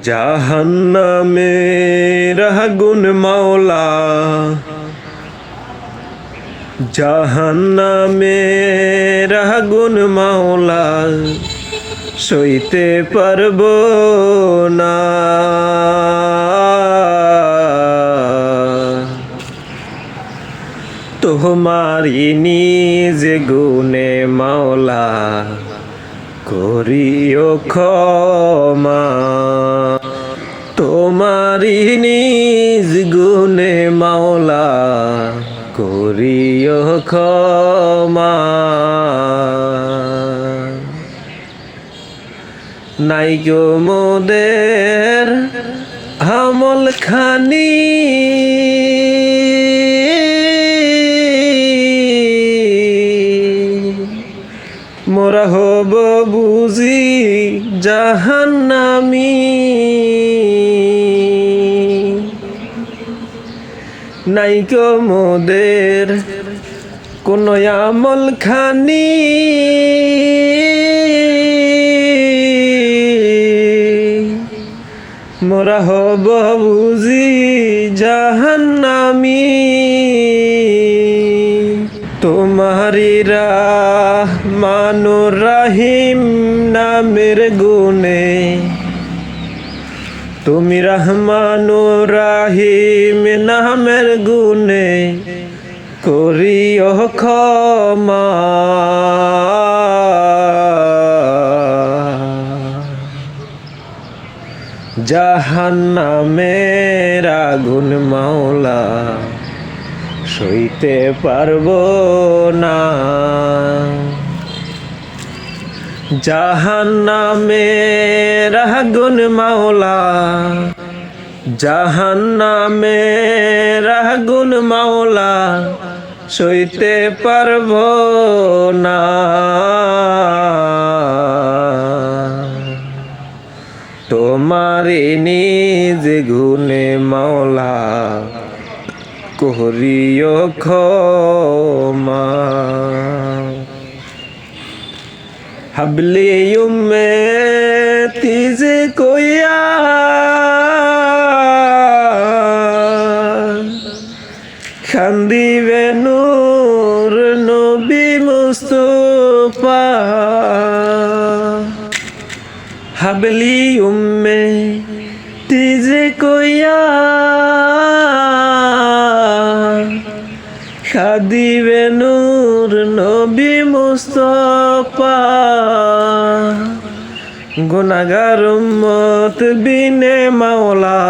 জাহান্নামে রাগুন মাওলা। জাহান্নামে রাগুন মাওলা সইতে পারব না। তোমারি নিজ গুনে মাওলা করিও ক্ষমা। তোমারি নিজ গুনে মাওলা করিও ক্ষমা। নাই গো মোদের আমল খানি মোরা হব বুঝি জাহান্নামি। নাই মোদের কোন আমল খানি। মোরা হব বুঝি জাহান্নামি। তোমারি রাহমানুর রাহিম নামের গুণে। তুমি রহমানুর রাহিম নামের গুণে করিও ক্ষমা। জাহান্নামের আগুন মাওলা। সইতে পারব না। জাহান্নামের আগুন মাওলা, জাহান্নামের আগুন মাওলা, সইতে পারব না। তোমারি নিজ গুণে মাওলা করিও ক্ষমা। হাবলি উম্মে তিজে কইয়া খান্দিবে নূর নবী মুস্তফা। হাবলি উম্মে তিজে কইয়া খাদিবে নূর নবী মুস্তফা। গুনাগার উম্মত বিনে মাওলা।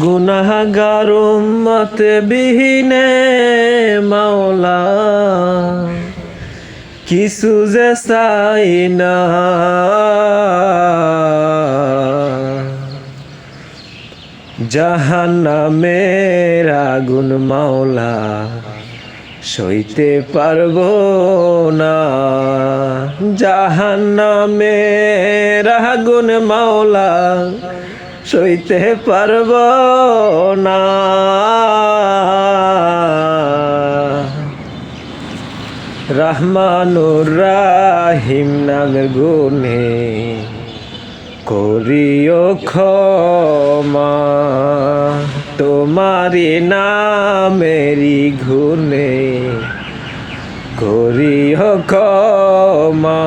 গুনাগার উম্মত বিহীনে মাওলা। কিছু যে চাই না। জাহান্নামের আগুন মাওলা, সইতে পারব না। জাহান্নামের আগুন মাওলা, সইতে পারব না। রহমানুর রাহিম নামের গুনে করিও ক্ষমা। তোমারি নামেরি ঘুনে করিও ক্ষমা।